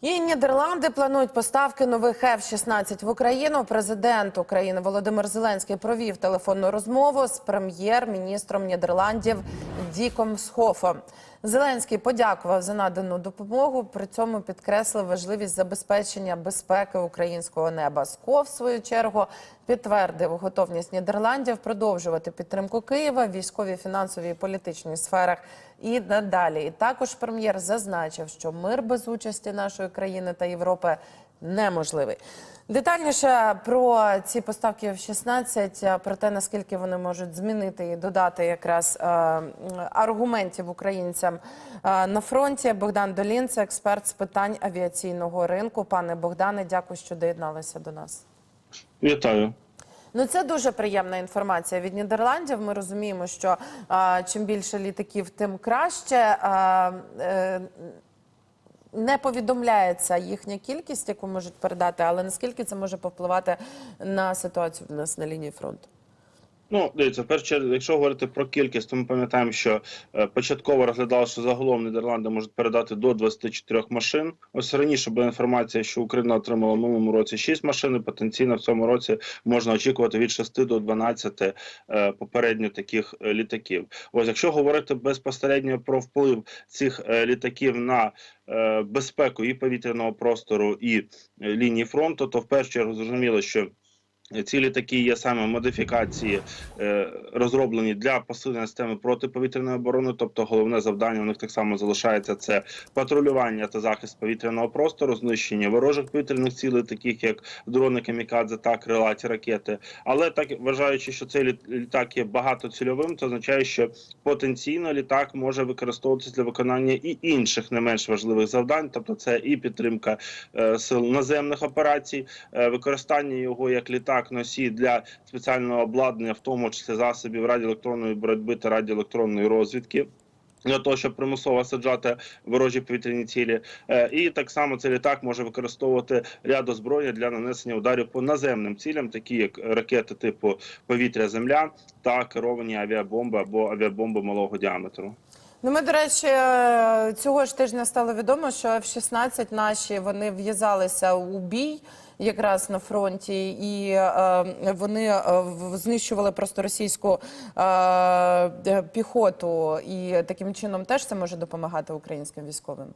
І Нідерланди планують поставки нових F-16 в Україну. Президент України Володимир Зеленський провів телефонну розмову з прем'єр-міністром Нідерландів Діком Схофом. Зеленський подякував за надану допомогу. При цьому підкреслив важливість забезпечення безпеки українського неба. Скоф, в свою чергу, підтвердив готовність Нідерландів продовжувати підтримку Києва в військовій, фінансовій і політичній сферах і надалі. І також прем'єр зазначив, що мир без участі нашої країни та Європи неможливий. Детальніше про ці поставки F-16, про те, наскільки вони можуть змінити і додати якраз е, аргументів українцям е, на фронті. Богдан Долінце, експерт з питань авіаційного ринку. Пане Богдане, дякую, що доєдналися до нас. Вітаю. Ну, це дуже приємна інформація від Нідерландів. Ми розуміємо, що а, чим більше літаків, тим краще. А, е, не повідомляється їхня кількість, яку можуть передати, але наскільки це може повпливати на ситуацію в нас на лінії фронту? Ну, дивіться, в першу якщо говорити про кількість, то ми пам'ятаємо, що е, початково розглядали, що загалом Нідерланди можуть передати до 24 машин. Ось раніше була інформація, що Україна отримала в минулому році 6 машин. і Потенційно в цьому році можна очікувати від 6 до 12 е, попередньо таких е, літаків. Ось, якщо говорити безпосередньо про вплив цих е, літаків на е, безпеку і повітряного простору, і е, лінії фронту, то в першу чергу зрозуміло, що ці літаки є саме модифікації, е, розроблені для посилення системи протиповітряної оборони. Тобто, головне завдання у них так само залишається це патрулювання та захист повітряного простору, знищення ворожих повітряних цілей, таких як дрони камікадзе та крилаті ракети. Але так вважаючи, що цей літ- літак є багатоцільовим, це означає, що потенційно літак може використовуватися для виконання і інших не менш важливих завдань, тобто це і підтримка е, сил наземних операцій, е, використання його як літак носій для спеціального обладнання, в тому числі засобів радіоелектронної боротьби та радіоелектронної розвідки. Для того щоб примусово саджати ворожі повітряні цілі, Е, і так само цей літак може використовувати ряд озброєння для нанесення ударів по наземним цілям, такі як ракети типу повітря-земля та керовані авіабомби або авіабомби малого діаметру. Ну, ми, до речі, е, цього ж тижня стало відомо, що F-16 наші вони в'язалися у бій якраз на фронті, і е, вони е, знищували просто російську е, е, піхоту. І таким чином теж це може допомагати українським військовим.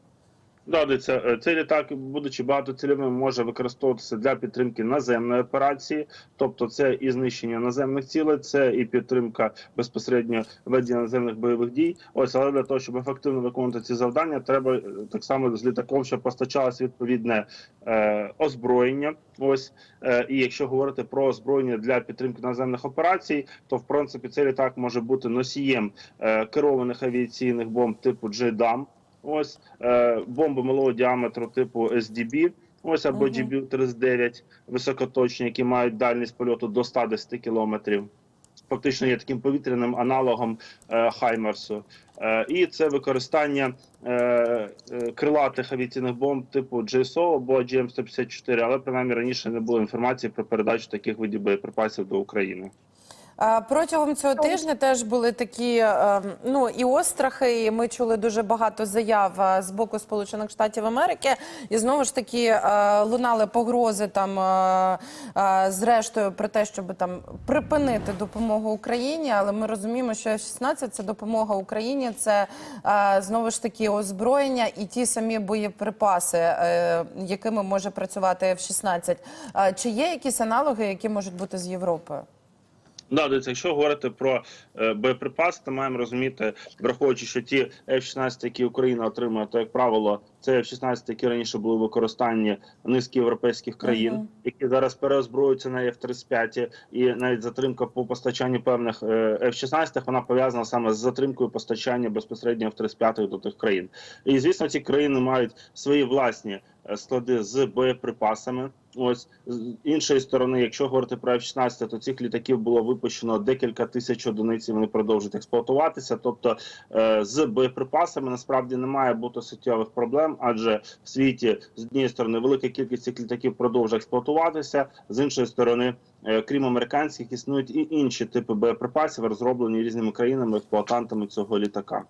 Да, дивіться, е, цей літак, будучи багатоцільовим, може використовуватися для підтримки наземної операції, тобто це і знищення наземних цілей, це і підтримка безпосередньо ведення наземних бойових дій. Ось але для того, щоб ефективно виконувати ці завдання, треба е, так само з літаком, щоб постачалось відповідне е, озброєння. Ось е, і якщо говорити про озброєння для підтримки наземних операцій, то в принципі цей літак може бути носієм е, керованих авіаційних бомб типу JDAM, Ось е, бомби малого діаметру типу SDB, ось або Мгм. GBU-39 високоточні, які мають дальність польоту до 110 кілометрів. Фактично є таким повітряним аналогом е, Хаймерсу. Е, і це використання е, е, крилатих авіаційних бомб типу GSO або GM-154, але принаймні раніше не було інформації про передачу таких видів боєприпасів до України. Протягом цього тижня теж були такі е, ну і острахи. І ми чули дуже багато заяв е, з боку Сполучених Штатів Америки. І знову ж таки е, лунали погрози там зрештою про те, щоб там припинити допомогу Україні. Але ми розуміємо, що F-16 – це допомога Україні, це знову ж таки озброєння і ті самі боєприпаси, якими може працювати F-16. Е, Чи є якісь аналоги, які можуть бути з Європою? Да, дивіться, якщо говорити про е, боєприпаси, то маємо розуміти, враховуючи, що ті F-16, які Україна отримує, то як правило, це F-16, які раніше були в використанні низки європейських країн, Мгм. які зараз переозброюються на F-35, і навіть затримка по постачанню певних е, F-16, вона пов'язана саме з затримкою постачання безпосередньо F-35 до тих країн. І звісно, ці країни мають свої власні е, склади з боєприпасами. Ось з іншої сторони, якщо говорити про F-16, то цих літаків було випущено декілька тисяч одиниць. і Вони продовжують експлуатуватися. Тобто е, з боєприпасами насправді не має бути суттєвих проблем, адже в світі з однієї сторони велика кількість цих літаків продовжує експлуатуватися. З іншої сторони, е, крім американських, існують і інші типи боєприпасів, розроблені різними країнами експлуатантами цього літака.